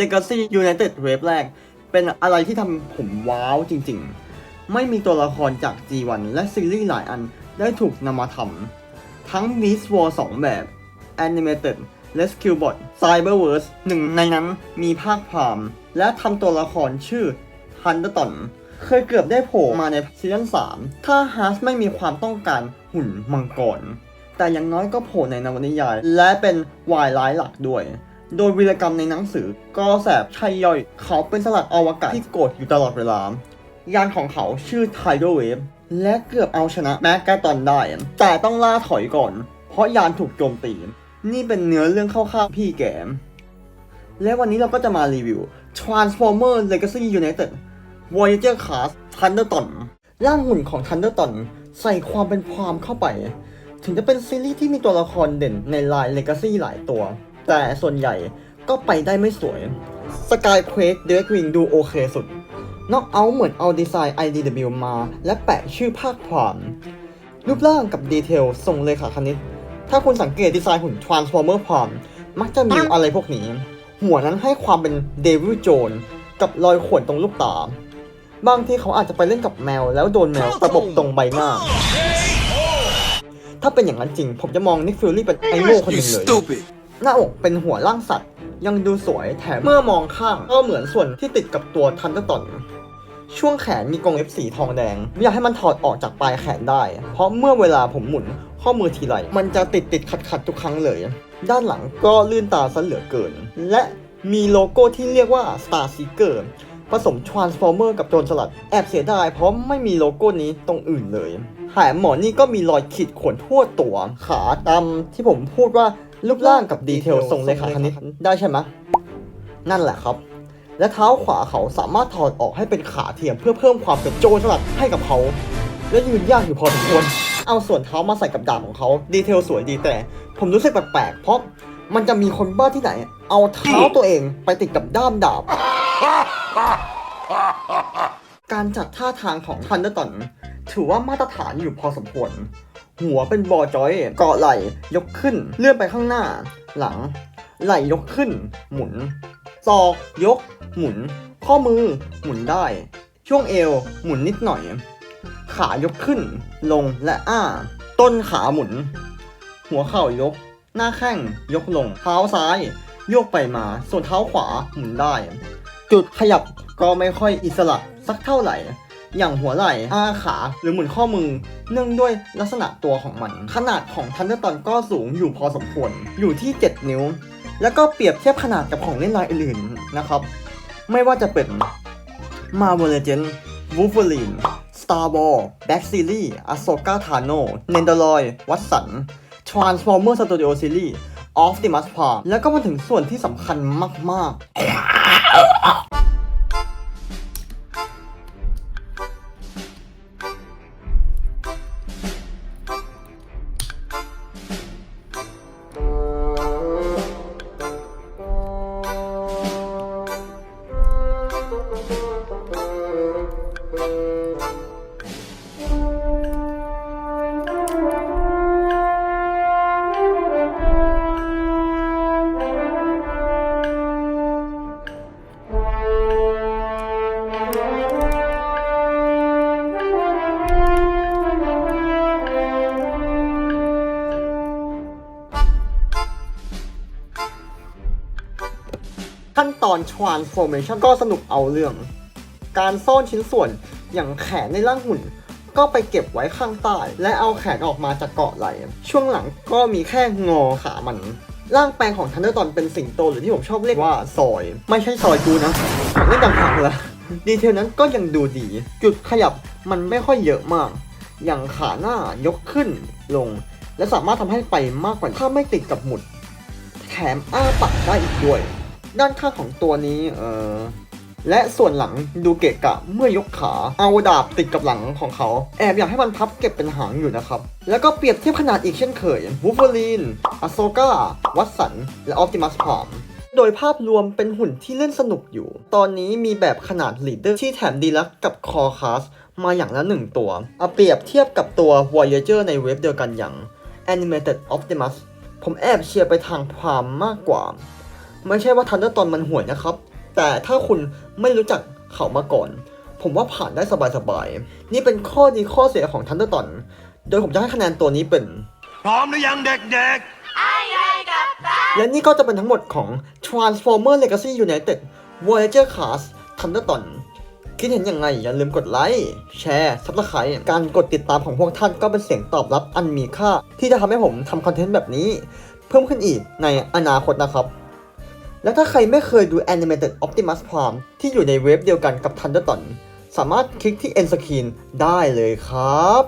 Legacy United เวฟแรก เป็นอะไรที่ทำผมว้าวจริงๆ ไม่มีตัวละครจาก G1 และซีรีส์หลายอันได้ถูกนำมาทำทั้ง Beast War 2 แบบ Animated Rescue Bot Cyberverse หนึ่งในนั้นมีภาคพามและทำตัวละครชื่อ Thunderton เคยเกือบได้โผล่มาในซีซั่น3 ถ้าฮาร์สไม่มีความต้องการหุ่นมังกร แต่อย่างน้อยก็โผล่ในนวนิยาย และเป็นวายร้ายหลักด้วย โดยวีรกรรมในหนังสือก็แสบชัยย่อย เขาเป็นสลัดอวกาศที่โกรธอยู่ตลอดเวลายานของเขาชื่อ Tidal Wave และเกือบเอาชนะแมกกาตอนได้ แต่ต้องล่าถอยก่อน เพราะยานถูกโจมตี นี่เป็นเนื้อเรื่องคร่าวๆพี่แกม และวันนี้เราก็จะมารีวิว Transformer Legacy United Voyager Class Thunderton ร่างหุ่นของ Thunderton ใส่ความเป็นความเข้าไป ถึงจะเป็นซีรีส์ที่มีตัวละครเด่นในลาย Legacy หลายตัว แต่ส่วนใหญ่ก็ไปได้ไม่สวย Sky Quake Direct Wing ดูโอเคสุด นอกเอาเหมือนเอาดีไซน์ IDW มา และแปะชื่อภาคพรามรูปร่างกับดีเทลทรงเลขาคณิต ถ้าคุณสังเกตดีไซน์หุ่น Transformer พรามมักจะมีอะไรพวกนี้ หัวนั้นให้ความเป็นเดวิลโจนกับรอยข่วนตรงลูกตา บางทีเขาอาจจะไปเล่นกับแมวแล้วโดนแมวตะบตรงใบหน้า ถ้าเป็นอย่างนั้นจริง ผมจะมองนิกฟิลลี่เป็นไอโง่คนหนึ่งเลย หน้าอกเป็นหัวร่างสัตว์ ยังดูสวยแถมเมื่อมองข้างก็เหมือนส่วนที่ติดกับตัวทันเดอร์ตอนช่วงแขนมีกรงเล็บสีทองแดง ไม่อยากให้มันถอดออกจากปลายแขนได้ เพราะเมื่อเวลาผมหมุนข้อมือทีไรมันจะติดติดขัดขัดทุกครั้งเลย ด้านหลังก็ลื่นตาซะเหลือเกิน และมีโลโก้ที่เรียกว่า Star Seeker ผสม Transformer กับโจรสลัด แอบเสียดายเพราะไม่มีโลโก้นี้ตรงอื่นเลยแถมหมอนี่ก็มีรอยขีดข่วนทั่วตัว ขาตามที่ผมพูดว่า รูปร่างกับดีเทลทรงเลขาคณิตได้ใช่ไหมนั่นแหละครับ และเท้าขวาเขาสามารถถอดออกให้เป็นขาเทียมเพื่อเพิ่มความเป็นโจรสลัดให้กับเขา และยืนยากอยู่พอสมควรเอาส่วนเท้ามาใส่กับดาบของเขาดีเทลสวยดีแต่ ผมรู้สึกแปลกๆเพราะมันจะมีคนบ้าที่ไหน เอาเท้าตัวเองไปติดกับด้ามดาบ การจัดท่าทางของทันเดอร์ตันถือว่ามาตรฐานอยู่พอสมควร หัวเป็นบอจอย เกาะไหล่ยกขึ้น เลื่อนไปข้างหน้า หลัง ไหล่ยกขึ้น หมุนศอก ยก หมุน ข้อมือ หมุนได้ ช่วงเอว หมุนนิดหน่อย ขายกขึ้น ลงและอ้า ต้นขาหมุน หัวเข่ายก หน้าแข้งยกลง เท้าซ้าย โยกไปมา ส่วนเท้าขวาหมุนได้ จุดขยับก็ไม่ค่อยอิสระสักเท่าไหร่ อย่างหัวไหล่อาขาหรือหมุนข้อมือ เนื่องด้วยลักษณะตัวของมัน ขนาดของทันเดอร์ตอนก็สูงอยู่พอสมควร อยู่ที่ 7 นิ้ว แล้วก็เปรียบเทียบขนาดกับของเล่นรายอื่นๆนะครับ ไม่ว่าจะเป็น Marvel Legends Wolverine Star Wars Black Series Ahsoka Tano Nendoroid Watson Transformer Studio Series Optimus Prime แล้วก็มาถึงส่วนที่สำคัญมาก ๆ ขั้นตอน transformation ก็สนุกเอาเรื่อง การซ่อนชิ้นส่วนอย่างแขนในร่างหุ่น ก็ไปเก็บไว้ข้างใต้ และเอาแขนออกมาจากเกาะไหล ช่วงหลังก็มีแค่งอขามัน ร่างแปลงของทันเดอร์ตอนเป็นสิงโตหรือที่ผมชอบเรียกว่าซอย ไม่ใช่ซอยกูนะเล่นต่างหากละดีเทลนั้นก็ยังดูดี จุดขยับมันไม่ค่อยเยอะมาก อย่างขาหน้ายกขึ้นลง และสามารถทำให้ไปมากกว่าถ้าไม่ติดกับหมุด แถมอ้าปากได้อีกด้วย ด้านข้างของตัวนี้เออและส่วนหลังดูเกะกะเมื่อยกขา เอาดาบติดกับหลังของเขา แอบอยากให้มันพับเก็บเป็นหางอยู่นะครับ แล้วก็เปรียบเทียบขนาดอีกเช่นเคยวูฟเวอรีนอโซกาวัตสัน และออ t ติมัสพามโดยภาพรวมเป็นหุ่นที่เล่นสนุกอยู่ ตอนนี้มีแบบขนาดลีดเดอร์ที่แถมดีลักกับคอคาสมาอย่างละหนึ่งตัว เอาเปรียบเทียบกับตัว Voyager ในเว็บเดียวกันอย่าง Animated Optimus ผมแอบเชียร์ไปทางพรามมากกว่า ไม่ใช่ว่าทันเดอร์ตอนมันห่วยนะครับ แต่ถ้าคุณไม่รู้จักเขามาก่อน ผมว่าผ่านได้สบายๆ นี่เป็นข้อดีข้อเสียของทันเดอร์ตอน โดยผมจะให้คะแนนตัวนี้เป็น พร้อมหรือยังเด็กและนี่ก็จะเป็นทั้งหมดของ Transformer Legacy United Voyager Class Thunderton คิดเห็นยังไง อย่าลืมกดไลค์ แชร์ Subscribe การกดติดตามของพวกท่านก็เป็นเสียงตอบรับอันมีค่า ที่จะทำให้ผมทำคอนเทนต์แบบนี้ เพิ่มขึ้นอีกในอนาคตนะครับ และถ้าใครไม่เคยดู Animated Optimus Prime ที่อยู่ในเว็บเดียวกันกับ Thunderton สามารถคลิกที่ End Screen ได้เลยครับ